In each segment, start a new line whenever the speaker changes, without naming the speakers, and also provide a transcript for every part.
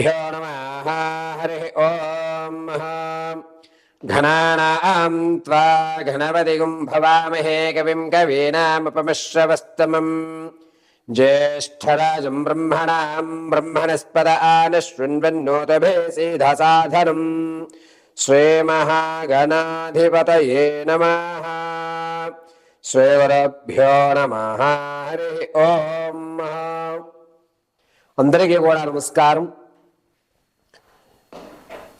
श्रीगुरुभ्यो नमः हरिः ॐ घनानां त्वा घनपतिगुं भवामहे कविं कवीनामुपमश्रवस्तमम् ज्येष्ठराजं ब्रह्मणां ब्रह्मणस्पद आनशृण्वन्नोतभेसीधसाधनम् श्रीमहागणाधिपतये नमः శ్రీవరభ్యో నమ హరి ఓం అందరికీ కూడా నమస్కారం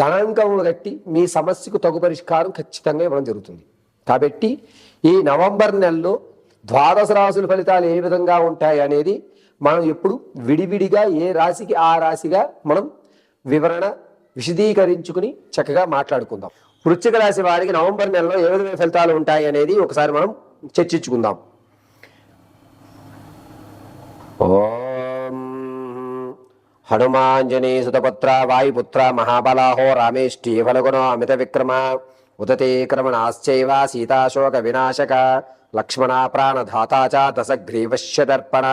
గణాంకములు కట్టి మీ సమస్యకు తగు పరిష్కారం ఖచ్చితంగా ఇవ్వడం జరుగుతుంది. కాబట్టి ఈ నవంబర్ నెలలో ద్వాదశ రాశుల ఫలితాలు ఏ విధంగా ఉంటాయి అనేది మనం ఎప్పుడు విడివిడిగా ఏ రాశికి ఆ రాశిగా మనం వివరణ విశదీకరించుకుని చక్కగా మాట్లాడుకుందాం. వృశ్చిక రాశి వారికి నవంబర్ నెలలో ఏ విధమైన ఫలితాలు ఉంటాయి అనేది ఒకసారి మనం చర్చించుకుందాం. ఓ హనుమాంజనీ సుతపుత్ర వాయుపుత్ర మహాబలాహో రామేష్టి ఫలగుణో అమిత విక్రమ ఉదతే క్రమణాశ్చైవ సీతాశోక వినాశక లక్ష్మణ ప్రాణధాత చ దశగ్రీవశ్య దర్పణ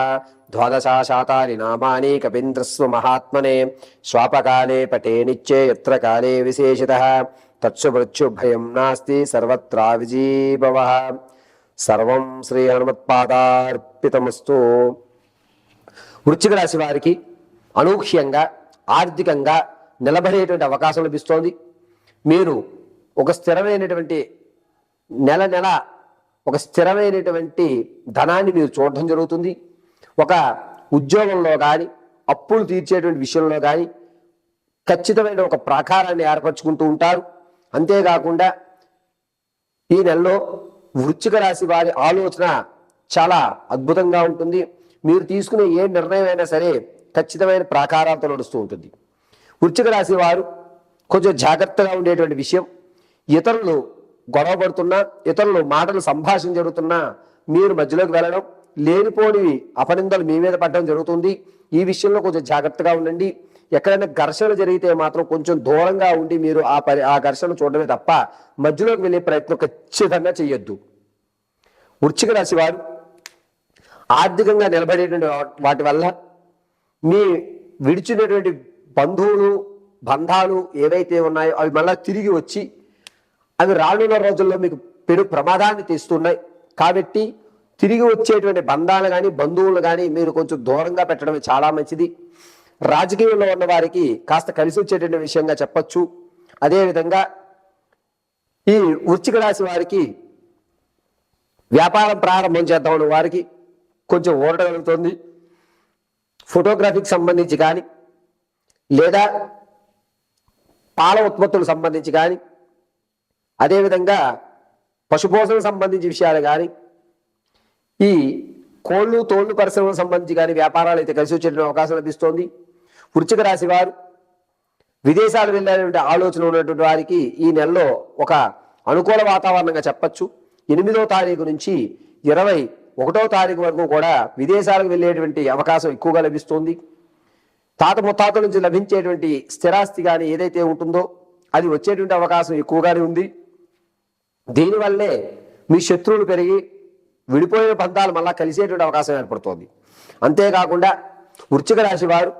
ద్వాదశాశాతాని నామాని కపీంద్రస్వ మహాత్మనే స్వాపకాలే పటే నిత్యే యత్ర కాలే విశేషిత తత్సు మృత్యు భయం నాస్తి సర్వత్రా విజీభవ సర్వం శ్రీ హనుమత్పాదార్పితమస్తు వృశ్చిక రాశి వారికి అనూహ్యంగా ఆర్థికంగా నిలబడేటువంటి అవకాశం లభిస్తోంది. మీరు ఒక స్థిరమైనటువంటి నెల నెల ఒక స్థిరమైనటువంటి ధనాన్ని మీరు చూడటం జరుగుతుంది. ఒక ఉద్యోగంలో కానీ అప్పులు తీర్చేటువంటి విషయంలో కానీ ఖచ్చితమైన ఒక ప్రాకారాన్ని ఏర్పరచుకుంటూ ఉంటారు. అంతేకాకుండా ఈ నెలలో వృచ్చిక రాశి వారి ఆలోచన చాలా అద్భుతంగా ఉంటుంది. మీరు తీసుకునే ఏ నిర్ణయం అయినా సరే ఖచ్చితమైన ప్రాకారాలతో నడుస్తూ ఉంటుంది. వృచ్చిక రాశి వారు కొంచెం జాగ్రత్తగా ఉండేటువంటి విషయం. ఇతరులు గొడవ పడుతున్నా ఇతరులు మాటలు సంభాషణ జరుగుతున్నా మీరు మధ్యలోకి వెళ్ళడం లేనిపోనివి అపనిందలు మీ మీద పడడం జరుగుతుంది. ఈ విషయంలో కొంచెం జాగ్రత్తగా ఉండండి. ఎక్కడైనా ఘర్షణ జరిగితే మాత్రం కొంచెం దూరంగా ఉండి మీరు ఆ పరి ఆ ఘర్షణ చూడడమే తప్ప మధ్యలోకి వెళ్ళే ప్రయత్నం ఖచ్చితంగా చేయొద్దు వృచ్చిక రాశి వారు ఆర్థికంగా నిలబడేటువంటి వాటి వల్ల మీ విడిచినటువంటి బంధువులు బంధాలు ఏవైతే ఉన్నాయో అవి మళ్ళీ తిరిగి వచ్చి అవి రానున్న రోజుల్లో మీకు పెను ప్రమాదాన్ని తీస్తున్నాయి. కాబట్టి తిరిగి వచ్చేటువంటి బంధాలు కానీ బంధువులు కానీ మీరు కొంచెం దూరంగా పెట్టడమే చాలా మంచిది. రాజకీయంలో ఉన్న వారికి కాస్త కలిసి వచ్చేటువంటి విషయంగా చెప్పచ్చు. అదేవిధంగా ఈ వృచ్చిక రాశి వారికి వ్యాపారం ప్రారంభం చేద్దామని వారికి కొంచెం ఓడగలుగుతుంది ఫోటోగ్రఫీకి సంబంధించి కానీ లేదా పాల ఉత్పత్తులకు సంబంధించి కానీ అదేవిధంగా పశుపోషణకు సంబంధించి విషయాలు కానీ ఈ కోళ్ళు తోళ్ళు పరిశ్రమలకు సంబంధించి కానీ వ్యాపారాలు అయితే కలిసి వచ్చే అవకాశం లభిస్తోంది. వృచ్చిక రాశి వారు విదేశాలు వెళ్ళాలనే ఆలోచన ఉన్నటువంటి వారికి ఈ నెలలో ఒక అనుకూల వాతావరణంగా చెప్పచ్చు. ఎనిమిదో తారీఖు నుంచి ఇరవై ఒకటో తారీఖు వరకు కూడా విదేశాలకు వెళ్ళేటువంటి అవకాశం ఎక్కువగా లభిస్తుంది. తాత ముత్తాతల నుంచి లభించేటువంటి స్థిరాస్తి కానీ ఏదైతే ఉంటుందో అది వచ్చేటువంటి అవకాశం ఎక్కువగానే ఉంది. దీనివల్లే మీ శత్రువులు పెరిగి విడిపోయిన బంధాలు మళ్ళా కలిసేటువంటి అవకాశం ఏర్పడుతోంది. అంతేకాకుండా వృచ్చిక రాశి వారు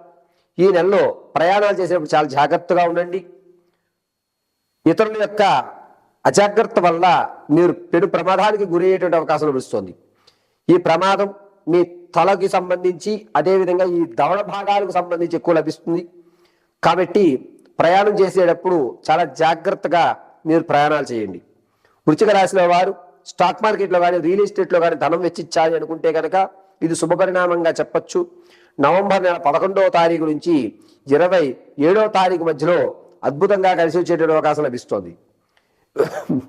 ఈ నెలలో ప్రయాణాలు చేసేటప్పుడు చాలా జాగ్రత్తగా ఉండండి. ఇతరుల యొక్క అజాగ్రత్త వల్ల మీరు పెను ప్రమాదానికి గురయ్యేటువంటి అవకాశం లభిస్తుంది. ఈ ప్రమాదం మీ తలకి సంబంధించి అదేవిధంగా ఈ దవడ భాగాలకు సంబంధించి ఎక్కువ లభిస్తుంది. కాబట్టి ప్రయాణం చేసేటప్పుడు చాలా జాగ్రత్తగా మీరు ప్రయాణాలు చేయండి. వృశ్చిక రాశిలో వారు స్టాక్ మార్కెట్లో కానీ రియల్ ఎస్టేట్లో కానీ ధనం వెచ్చించాలి అనుకుంటే కనుక ఇది శుభపరిణామంగా చెప్పచ్చు. నవంబర్ నెల పదకొండవ తారీఖు నుంచి ఇరవై ఏడవ తారీఖు మధ్యలో అద్భుతంగా కలిసి వచ్చేటువంటి అవకాశం లభిస్తోంది.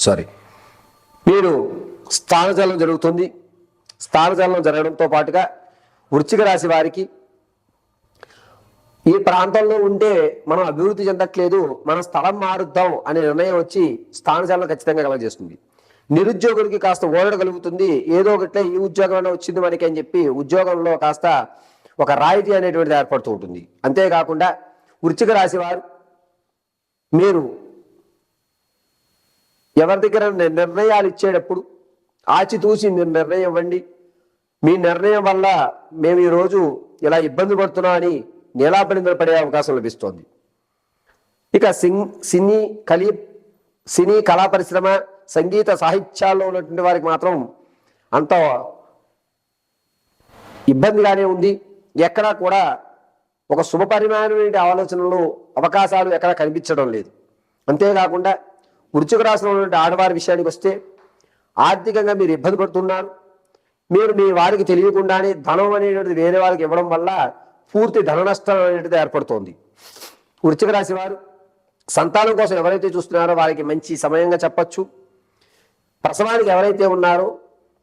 సారీ మీరు స్థానజలం జరుగుతుంది. స్థానజలం జరగడంతో పాటుగా వృచ్చిక రాశి వారికి ఈ ప్రాంతంలో ఉంటే మనం అభివృద్ధి చెందట్లేదు మన స్థలం మారుద్దాం అనే నిర్ణయం వచ్చి స్థానజలం ఖచ్చితంగా కలగజేస్తుంది నిరుద్యోగులకి కాస్త ఓడడ కలుగుతుంది ఏదో ఒకట్లే ఈ ఉద్యోగం వచ్చింది మనకి అని చెప్పి ఉద్యోగంలో కాస్త ఒక రాయితీ అనేటువంటిది ఏర్పడుతూ ఉంటుంది. అంతేకాకుండా వృచ్చిక రాశి వారు మీరు ఎవరి దగ్గర నిర్ణయాలు ఇచ్చేటప్పుడు ఆచితూచి మీరు నిర్ణయం ఇవ్వండి మీ నిర్ణయం వల్ల మేము ఈరోజు ఇలా ఇబ్బంది పడుతున్నాం అని నీలాపనిందలు పడే అవకాశం లభిస్తోంది. ఇక సింగ్ సినీ కలి సినీ కళా పరిశ్రమ సంగీత సాహిత్యాల్లో ఉన్నటువంటి వారికి మాత్రం అంత ఇబ్బందిగానే ఉంది. ఎక్కడా కూడా ఒక శుభపరిమాణమైన ఆలోచనలు అవకాశాలు ఎక్కడా కనిపించడం లేదు. అంతేకాకుండా వృశ్చిక రాసిన ఆడవారి విషయానికి వస్తే ఆర్థికంగా మీరు ఇబ్బంది పడుతున్నారు. మీరు మీ వారికి తెలియకుండానే ధనం అనేటువంటిది వేరే వాళ్ళకి ఇవ్వడం వల్ల పూర్తి ధన నష్టం అనేటువంటిది ఏర్పడుతోంది. వృచ్చిక రాశి వారు సంతానం కోసం ఎవరైతే చూస్తున్నారో వారికి మంచి సమయంగా చెప్పచ్చు. ప్రసవానికి ఎవరైతే ఉన్నారో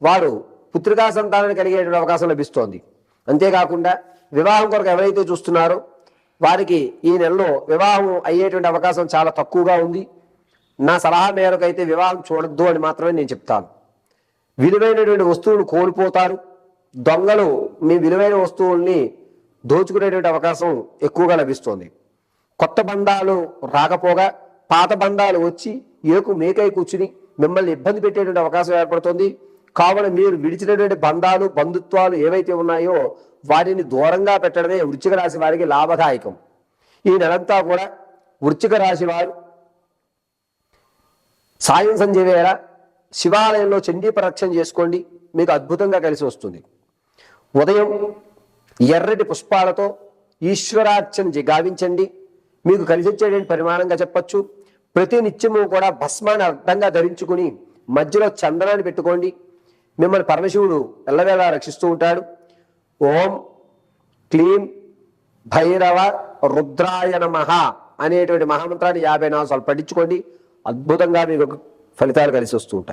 వారు పుత్రికా సంతానాన్ని కలిగేటువంటి అవకాశం లభిస్తోంది. అంతేకాకుండా వివాహం కొరకు ఎవరైతే చూస్తున్నారో వారికి ఈ నెలలో వివాహం అయ్యేటువంటి అవకాశం చాలా తక్కువగా ఉంది. నా సలహా మేరకు అయితే వివాహం చూడొద్దు అని మాత్రమే నేను చెప్తాను. విలువైనటువంటి వస్తువులు కోల్పోతారు. దొంగలు మీ విలువైన వస్తువుల్ని దోచుకునేటువంటి అవకాశం ఎక్కువగా లభిస్తుంది. కొత్త బంధాలు రాకపోగా పాత బంధాలు వచ్చి ఏకు మేకై కూర్చుని మిమ్మల్ని ఇబ్బంది పెట్టేటువంటి అవకాశం ఏర్పడుతుంది. కావున మీరు విడిచినటువంటి బంధాలు బంధుత్వాలు ఏవైతే ఉన్నాయో వాటిని దూరంగా పెట్టడమే వృచ్చిక రాశి వారికి లాభదాయకం. ఈ నెలంతా కూడా వృచ్చిక రాశి వారు సాయం సంధ్య వేళ శివాలయంలో చండీ ప్రదక్షిణ చేసుకోండి. మీకు అద్భుతంగా కలిసి వస్తుంది. ఉదయం ఎర్రటి పుష్పాలతో ఈశ్వరార్చన గావించండి. మీకు కలిసి వచ్చేటువంటి పరిమాణంగా చెప్పచ్చు. ప్రతి నిత్యము కూడా భస్మాన్ని అర్థంగా ధరించుకుని మధ్యలో చందనాన్ని పెట్టుకోండి. మిమ్మల్ని పరమశివుడు ఎల్లవేళ రక్షిస్తూ ఉంటాడు. ఓం క్లీం భైరవ రుద్రాయ నమ అనేటువంటి మహామంత్రాన్ని యాభై నాలుగు సార్లు పఠించుకోండి. అద్భుతంగా మీకు ఫలితాలు కలిసి వస్తూ ఉంటాయి.